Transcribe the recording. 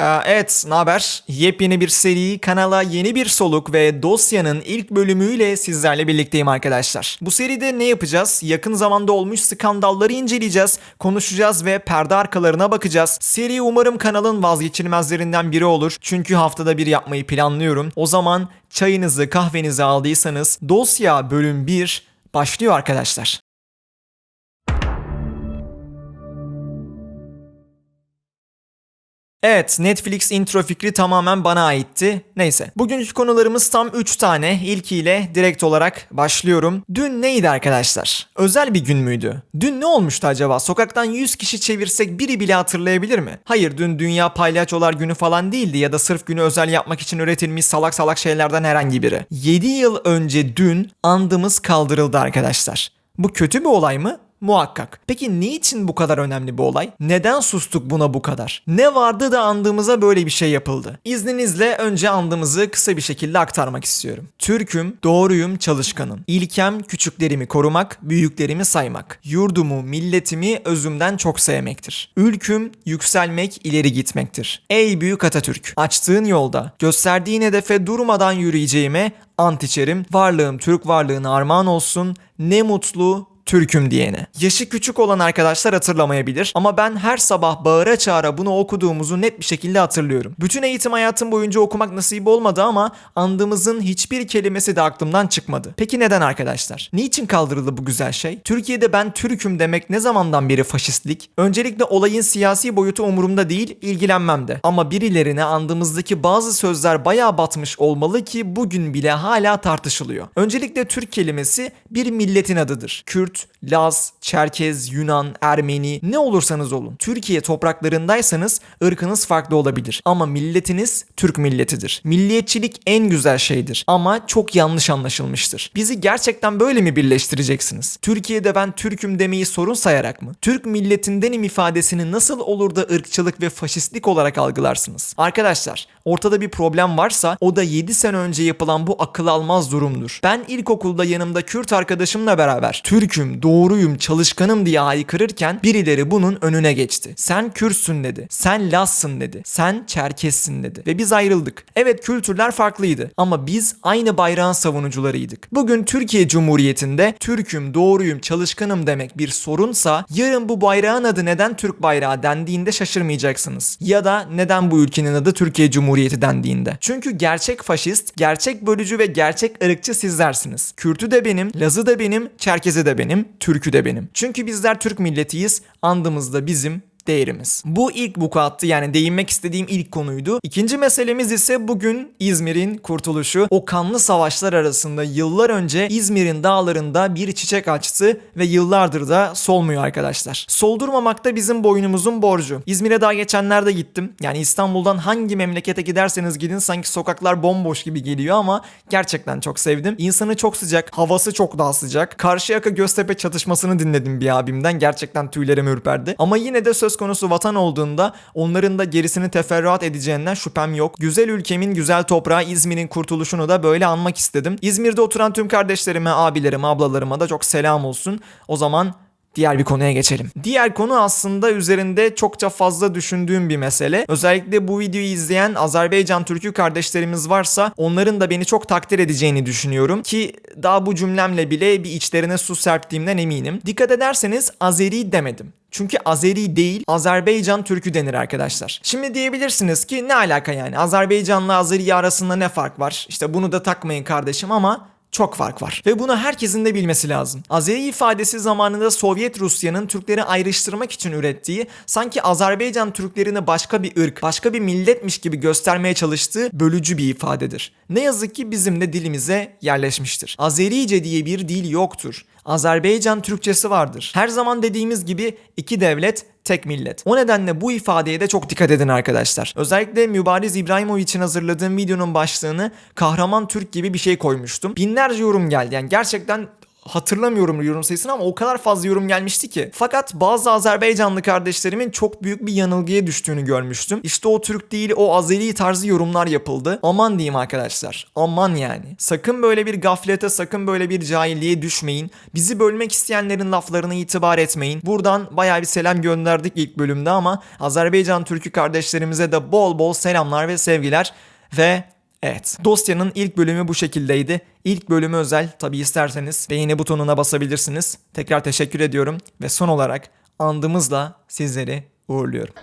Ee, evet, ne haber? Yepyeni bir seri, kanala yeni bir soluk ve dosyanın ilk bölümüyle sizlerle birlikteyim arkadaşlar. Bu seride ne yapacağız? Yakın zamanda olmuş skandalları inceleyeceğiz, konuşacağız ve perde arkalarına bakacağız. Seri umarım kanalın vazgeçilmezlerinden biri olur. Çünkü haftada bir yapmayı planlıyorum. O zaman çayınızı, kahvenizi aldıysanız dosya bölüm 1 başlıyor arkadaşlar. Evet, Netflix intro fikri tamamen bana aitti. Neyse, bugünkü konularımız tam 3 tane. İlkiyle direkt olarak başlıyorum. Dün neydi arkadaşlar? Özel bir gün müydü? Dün ne olmuştu acaba? Sokaktan 100 kişi çevirsek biri bile hatırlayabilir mi? Hayır, dün Dünya Palyaçolar Günü falan değildi ya da sırf günü özel yapmak için üretilmiş salak salak şeylerden herhangi biri. 7 yıl önce dün andımız kaldırıldı arkadaşlar. Bu kötü bir olay mı? Muhakkak. Peki niçin bu kadar önemli bu olay? Neden sustuk buna bu kadar? Ne vardı da andığımıza böyle bir şey yapıldı? İzninizle önce andığımızı kısa bir şekilde aktarmak istiyorum. Türk'üm, doğruyum, çalışkanım. İlkem küçüklerimi korumak, büyüklerimi saymak. Yurdumu, milletimi özümden çok sevmektir. Ülküm yükselmek, ileri gitmektir. Ey büyük Atatürk, açtığın yolda, gösterdiğin hedefe durmadan yürüyeceğime ant içerim. Varlığım Türk varlığına armağan olsun. Ne mutlu Türk'üm diyene. Yaşı küçük olan arkadaşlar hatırlamayabilir ama ben her sabah bağıra çağıra bunu okuduğumuzu net bir şekilde hatırlıyorum. Bütün eğitim hayatım boyunca okumak nasip olmadı ama andığımızın hiçbir kelimesi de aklımdan çıkmadı. Peki neden arkadaşlar? Niçin kaldırıldı bu güzel şey? Türkiye'de ben Türk'üm demek ne zamandan beri faşistlik? Öncelikle olayın siyasi boyutu umurumda değil, ilgilenmem de. Ama birilerine andığımızdaki bazı sözler bayağı batmış olmalı ki bugün bile hala tartışılıyor. Öncelikle Türk kelimesi bir milletin adıdır. Kürt, Laz, Çerkez, Yunan, Ermeni ne olursanız olun. Türkiye topraklarındaysanız ırkınız farklı olabilir. Ama milletiniz Türk milletidir. Milliyetçilik en güzel şeydir. Ama çok yanlış anlaşılmıştır. Bizi gerçekten böyle mi birleştireceksiniz? Türkiye'de ben Türk'üm demeyi sorun sayarak mı? Türk milletindenim ifadesini nasıl olur da ırkçılık ve faşistlik olarak algılarsınız? Arkadaşlar ortada bir problem varsa o da 7 sene önce yapılan bu akıl almaz durumdur. Ben ilkokulda yanımda Kürt arkadaşımla beraber Türk'üm, doğruyum, çalışkanım diye haykırırken birileri bunun önüne geçti. Sen Kürtsün dedi. Sen Lazsın dedi. Sen Çerkessin dedi. Ve biz ayrıldık. Evet kültürler farklıydı ama biz aynı bayrağın savunucularıydık. Bugün Türkiye Cumhuriyeti'nde Türk'üm, doğruyum, çalışkanım demek bir sorunsa yarın bu bayrağın adı neden Türk bayrağı dendiğinde şaşırmayacaksınız. Ya da neden bu ülkenin adı Türkiye Cumhuriyeti dendiğinde. Çünkü gerçek faşist, gerçek bölücü ve gerçek ırkçı sizlersiniz. Kürtü de benim, Lazı da benim, Çerkezi de benim, Türk'ü de benim. Çünkü bizler Türk milletiyiz, andımızda bizim, değerimiz. Bu ilk vukuattı yani değinmek istediğim ilk konuydu. İkinci meselemiz ise bugün İzmir'in kurtuluşu. O kanlı savaşlar arasında yıllar önce İzmir'in dağlarında bir çiçek açtı ve yıllardır da solmuyor arkadaşlar. Soldurmamak da bizim boynumuzun borcu. İzmir'e daha geçenlerde gittim. Yani İstanbul'dan hangi memlekete giderseniz gidin sanki sokaklar bomboş gibi geliyor ama gerçekten çok sevdim. İnsanı çok sıcak, havası çok daha sıcak. Karşıyaka Göztepe çatışmasını dinledim bir abimden. Gerçekten tüylerim ürperdi. Ama yine de söz konusu vatan olduğunda onların da gerisini teferruat edeceğinden şüphem yok. Güzel ülkemin güzel toprağı İzmir'in kurtuluşunu da böyle anmak istedim. İzmir'de oturan tüm kardeşlerime, abilerime, ablalarıma da çok selam olsun. O zaman Diğer bir konuya geçelim. Diğer konu aslında üzerinde çokça fazla düşündüğüm bir mesele. Özellikle bu videoyu izleyen Azerbaycan Türk'ü kardeşlerimiz varsa onların da beni çok takdir edeceğini düşünüyorum ki daha bu cümlemle bile bir içlerine su serptiğimden eminim. Dikkat ederseniz Azeri demedim. Çünkü Azeri değil Azerbaycan Türkü denir arkadaşlar. Şimdi diyebilirsiniz ki ne alaka yani Azerbaycanla Azeri arasında ne fark var? İşte bunu da takmayın kardeşim ama çok fark var. Ve bunu herkesin de bilmesi lazım. Azeri ifadesi zamanında Sovyet Rusya'nın Türkleri ayrıştırmak için ürettiği, sanki Azerbaycan Türklerini başka bir ırk, başka bir milletmiş gibi göstermeye çalıştığı bölücü bir ifadedir. Ne yazık ki bizim de dilimize yerleşmiştir. Azerice diye bir dil yoktur. Azerbaycan Türkçesi vardır. Her zaman dediğimiz gibi iki devlet tek millet. O nedenle bu ifadeye de çok dikkat edin arkadaşlar. Özellikle Mübariz İbrahimov için hazırladığım videonun başlığını kahraman Türk gibi bir şey koymuştum. Binlerce yorum geldi. Yani gerçekten hatırlamıyorum yorum sayısını ama o kadar fazla yorum gelmişti ki. Fakat bazı Azerbaycanlı kardeşlerimin çok büyük bir yanılgıya düştüğünü görmüştüm. İşte o Türk değil o Azeri tarzı yorumlar yapıldı. Aman diyeyim arkadaşlar. Aman yani. Sakın böyle bir gaflete sakın böyle bir cahilliğe düşmeyin. Bizi bölmek isteyenlerin laflarına itibar etmeyin. Buradan bayağı bir selam gönderdik ilk bölümde ama Azerbaycan Türk'ü kardeşlerimize de bol bol selamlar ve sevgiler. Ve Evet. Dosyanın ilk bölümü bu şekildeydi. İlk bölümü özel. Tabi isterseniz beğeni butonuna basabilirsiniz. Tekrar teşekkür ediyorum. Ve son olarak andımızla sizleri uğurluyorum.